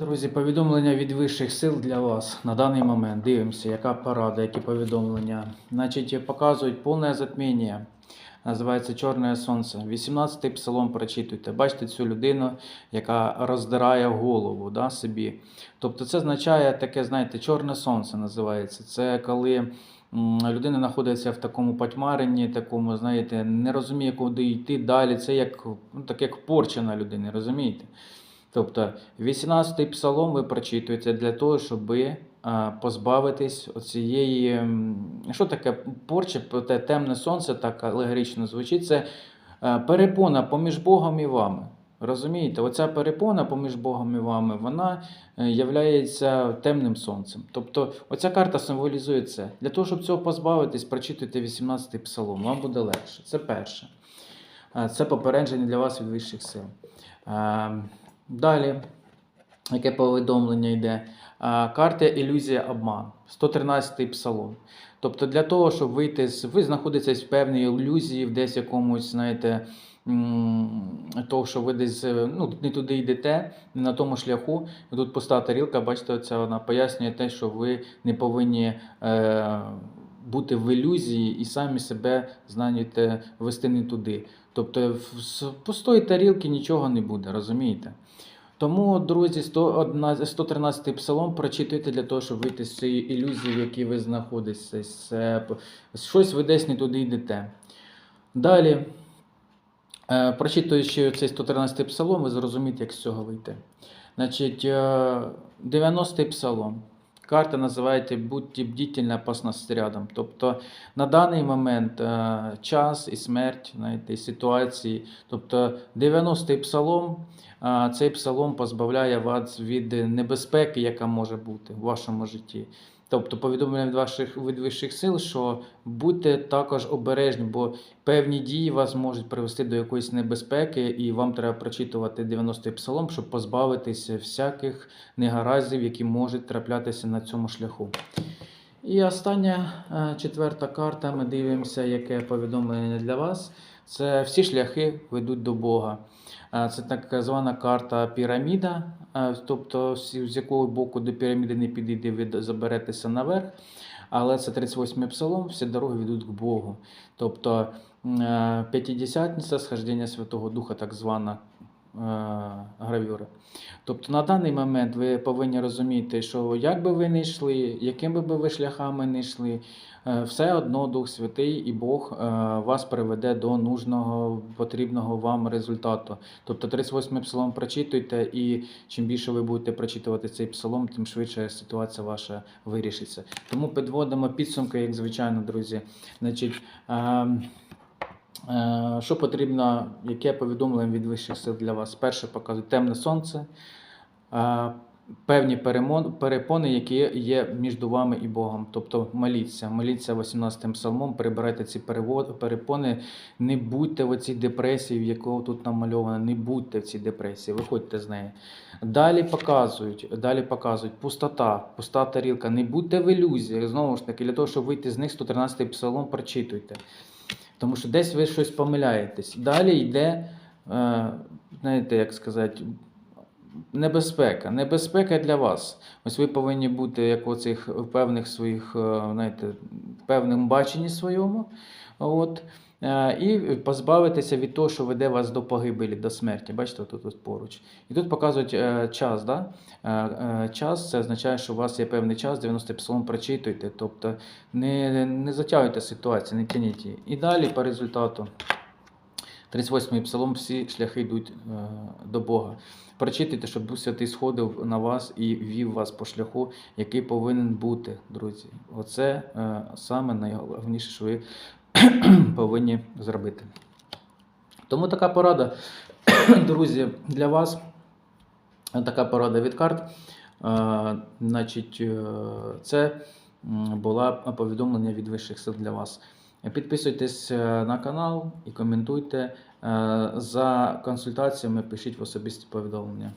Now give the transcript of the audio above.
Друзі, повідомлення від вищих сил для вас на даний момент. Дивимося, яка порада, які повідомлення. Значить, показують повне затміння. Називається Чорне Сонце. 18-й псалом прочитуйте. Бачите цю людину, яка роздирає голову да, собі. Тобто це означає таке, знаєте, чорне сонце називається. Це коли людина знаходиться в такому потьмаренні, такому, знаєте, не розуміє, куди йти далі. Це як, ну, так як порча на людини, розумієте? Тобто 18-й псалом ви прочитуєте для того, щоб позбавитись оцієї. Що таке порча, те темне сонце, так алегорично звучить. Це е, перепона поміж Богом і вами. Розумієте, оця перепона поміж Богом і вами, вона е, являється темним сонцем. Тобто, оця карта символізує це. Для того, щоб цього позбавитись, прочитуйте 18-й псалом, вам буде легше. Це перше. Е, Це попередження для вас від вищих сил. Далі, яке повідомлення йде? Карта ілюзія обман, 113-й псалом. Тобто для того, щоб вийти з. Ви знаходитесь в певній ілюзії, в десь якомусь, знаєте, того, що ви десь е, ну, не туди йдете, не на тому шляху. Тут пуста тарілка, бачите, оця вона пояснює те, що ви не повинні. Е, бути в ілюзії і самі себе знаєте, вести не туди. Тобто з пустої тарілки нічого не буде, розумієте? Тому, друзі, 101 113 псалом прочитуйте для того, щоб вийти з цієї ілюзії, в якій ви знаходитесь. Щось ви десь не туди йдете. Далі, е, прочитуючи цей 113 псалом, ви зрозумієте, як з цього вийти. Значить, е, 90 псалом. Карта називається «Будьте бдительні, опасність рядом». Тобто на даний момент е, час і смерть, знаєте, ситуації. Тобто 90-й псалом, е, цей псалом позбавляє вас від небезпеки, яка може бути в вашому житті. Тобто повідомлення від ваших від вищих сил, що будьте також обережні, бо певні дії вас можуть привести до якоїсь небезпеки, і вам треба прочитувати 90-й псалом, щоб позбавитися всяких негараздів, які можуть траплятися на цьому шляху. І остання е, четверта карта. Ми дивимося, яке повідомлення для вас. Це всі шляхи ведуть до Бога. Е, Це так звана карта піраміда, е, тобто з якого боку до піраміди не підійде, ви заберетеся наверх. Але це 38-й псалом, всі дороги ведуть к Богу. Тобто п'ятидесятниця, схождення Святого Духа, так звана е, гравюра. Тобто на даний момент ви повинні розуміти, що як би ви не йшли, якими би ви шляхами не йшли, е, все одно Дух Святий і Бог е, вас приведе до нужного, потрібного вам результату. Тобто 38-й псалом прочитуйте, і чим більше ви будете прочитувати цей псалом, тим швидше ситуація ваша вирішиться. Тому підводимо підсумки, як звичайно, друзі. Значить, ем, Що потрібно, яке повідомлення від вищих сил для вас? Перше показує темне сонце, е, певні перепони, які є між вами і Богом. Тобто моліться, моліться 18 псалмом, прибирайте ці перепони, не будьте в цій депресії, в якого тут намальовано, не будьте в цій депресії, виходьте з неї. Далі показують, далі показують пустота, пуста тарілка, не будьте в ілюзії. Знову ж таки, для того, щоб вийти з них, 113 псалом прочитуйте. Тому що десь ви щось помиляєтесь. Далі йде, е, знаєте, як сказати, небезпека. Небезпека для вас. Ось ви повинні бути як у цих певних своїх, е, знаєте, в певному баченні своєму. От. Е, І позбавитися від того, що веде вас до погибелі, до смерті. Бачите, тут, тут поруч. І тут показують е, час. Да? Е, Час це означає, що у вас є певний час, 90 псалом прочитуйте. Тобто не, не затягуйте ситуацію, не тяніть її. І далі по результату. 38-й псалом, всі шляхи йдуть до Бога. Прочитуйте, щоб Дух Святий сходив на вас і вів вас по шляху, який повинен бути, друзі. Оце саме найголовніше, що ви повинні зробити. Тому така порада, друзі, для вас. Така порада від карт. Значить, е, це м, була повідомлення від вищих сил для вас. Підписуйтесь е, на канал і коментуйте. Е, За консультаціями пишіть в особисті повідомлення.